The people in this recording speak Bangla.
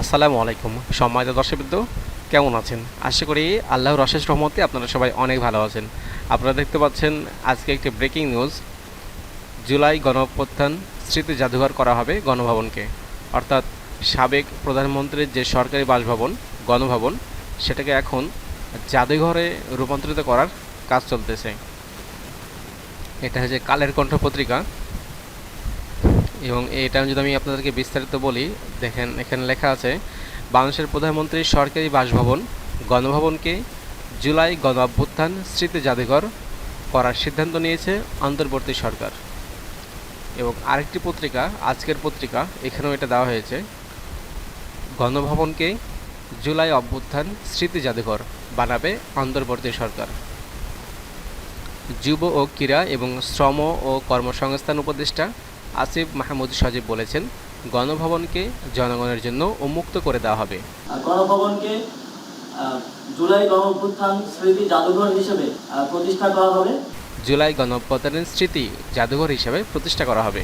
আসসালামু আলাইকুম। সম্মানিত দর্শকবৃন্দ, কেমন আছেন? আশা করি আল্লাহর অশেষ রহমতে আপনারা সবাই অনেক ভালো আছেন। আপনারা দেখতে পাচ্ছেন আজকে একটি ব্রেকিং নিউজ। জুলাই গণঅভ্যুত্থান, স্মৃতি জাদুঘর করা হবে গণভবনকে। অর্থাৎ সাবেক প্রধানমন্ত্রীর যে সরকারি বাসভবন, গণভবন, সেটাকে এখন জাদুঘরে রূপান্তরিত করার কাজ চলতেছে। এটা হচ্ছে কালের কণ্ঠ পত্রিকা এবং এটা যদি আমি আপনাদেরকে বিস্তারিত বলি, দেখেন, এখানে লেখা আছে, বাংলাদেশের প্রধানমন্ত্রীর সরকারি বাসভবন, গণভবনকে জুলাই গণ অভ্যুত্থান স্মৃতি জাদুঘর করার সিদ্ধান্ত নিয়েছে অন্তর্বর্তী সরকার। এবং আরেকটি পত্রিকা, আজকের পত্রিকা, এখানেও এটা দেওয়া হয়েছে, গণভবনকে জুলাই অভ্যুত্থান স্মৃতি জাদুঘর বানাবে অন্তর্বর্তী সরকার। যুব ও ক্রীড়া এবং শ্রম ও কর্মসংস্থান উপদেষ্টা আসিফ মাহমুদ সজীব বলেছেন গণভবনকে জনগণের জন্য উন্মুক্ত করে দেওয়া হবে। গণভবনকে জুলাই গণঅভ্যুত্থান স্মৃতি জাদুঘর হিসেবে প্রতিষ্ঠা করা হবে। জুলাই গণঅভ্যুত্থানের স্মৃতি জাদুঘর হিসেবে প্রতিষ্ঠা করা হবে।